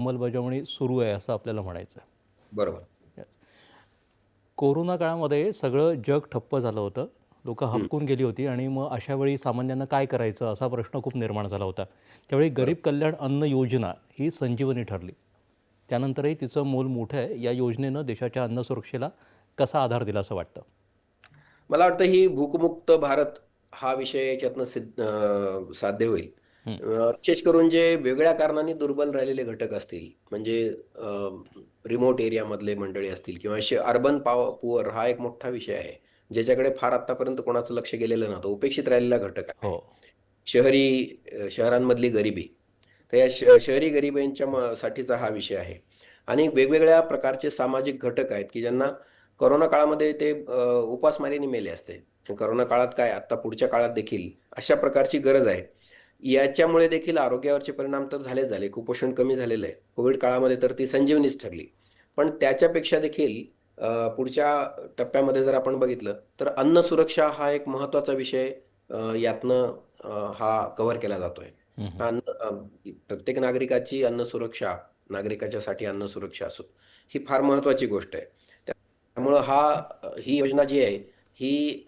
अंमलबजावणी सुरू आहे असं आपल्याला म्हणायचं बरोबर. कोरोना काळामध्ये सगळं जग ठप्प झालं होतं. लोक हबकून गेली होती आणि मग अशा वेळी सामान्यांना काय करायचं असा प्रश्न खूप निर्माण झाला होता. त्यावेळी गरीब कल्याण अन्न योजना ही संजीवनी ठरली. त्यानंतरही तिचं मोल मोठं आहे. या योजनेनं देशाच्या अन्न सुरक्षेला कसा आधार दिला असं वाटतं? मला वाटतं ही भूकमुक्त भारत हा विषय याच्यातनं सिद्ध साध्य होईल. विशेष करून जे वेगळ्या कारणांनी दुर्बल राहिलेले घटक असतील म्हणजे रिमोट एरियामधले मंडळी असतील किंवा अर्बन पाव पुअर हा एक मोठा विषय आहे ज्याच्याकडे फार आतापर्यंत कोणाचं लक्ष गेलेलं नव्हतं उपेक्षित राहिलेला घटक आहे. हो. शहरी शहरांमधली गरिबी तर या श शहरी गरिबींच्या म- साठीचा हा विषय आहे. आणि वेगवेगळ्या प्रकारचे सामाजिक घटक आहेत की ज्यांना कोरोना काळामध्ये ते उपासमारीने मेले असते. कोरोना काळात काय आता पुढच्या काळात देखील अशा प्रकारची गरज आहे. याच्यामुळे देखील आरोग्यावरचे परिणाम तर झाले झाले. कुपोषण कमी झालेलं आहे. कोविड काळामध्ये तर ती संजीवनीच ठरली. पण त्याच्यापेक्षा देखील पुढच्या टप्प्यामध्ये जर आपण बघितलं तर अन्न सुरक्षा हा एक महत्त्वाचा विषय यातनं हा कव्हर केला जातोय. अन्न प्रत्येक नागरिकाची अन्न सुरक्षा नागरिकाच्यासाठी अन्न सुरक्षा असो ही फार महत्त्वाची गोष्ट आहे. त्यामुळं हा ही योजना जी आहे ही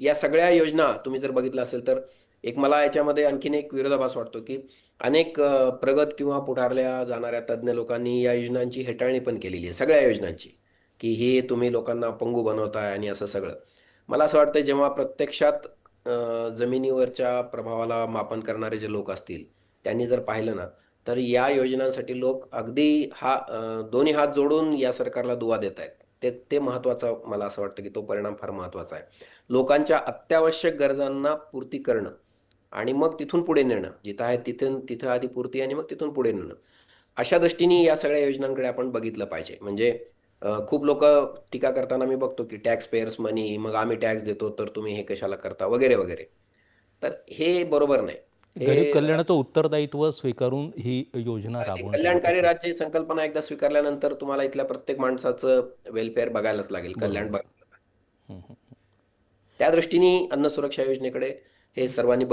या सगळ्या योजना तुम्ही जर बघितलं असेल तर एक मला याच्यामध्ये आणखीन एक विरोधाभास वाटतो की अनेक प्रगत किंवा पुढारल्या जाणाऱ्या तज्ज्ञ लोकांनी या योजनांची हेटाळणी पण केलेली आहे सगळ्या योजनांची की हे तुम्ही लोकांना अपंगू बनवताय आणि असं सगळं. मला असं वाटतं जेव्हा प्रत्यक्षात जमिनीवरच्या प्रभावाला मापन करणारे जे लोक असतील त्यांनी जर पाहिलं ना तर या योजनांसाठी लोक अगदी हा दोन्ही हात जोडून या सरकारला दुवा देत आहेत. ते ते महत्त्वाचं मला असं वाटतं की तो परिणाम फार महत्त्वाचा आहे. लोकांच्या अत्यावश्यक गरजांना पूर्ती करणं आणि मग तिथून पुढे नेणं. जिथं आहे तिथून तिथं आधी पूर्ती आणि मग तिथून पुढे नेणं. अशा दृष्टीने या सगळ्या योजनांकडे आपण बघितलं पाहिजे. म्हणजे खूप लोक टीका करताना मी बघतो की टॅक्स पेयर्स मनी मग आम्ही टॅक्स देतो तर तुम्ही हे कशाला करता? वगैरे वगैरे. तर हे बरोबर नाही. गरीब कल्याणाचं उत्तरदायित्व स्वीकारून ही योजना कल्याणकारी राज्य ही संकल्पना एकदा स्वीकारल्यानंतर तुम्हाला इथल्या प्रत्येक माणसाचं वेलफेअर बघायलाच लागेल कल्याण बघायला. त्या दृष्टीने अन्न सुरक्षा योजनेकडे हे सर्वांनी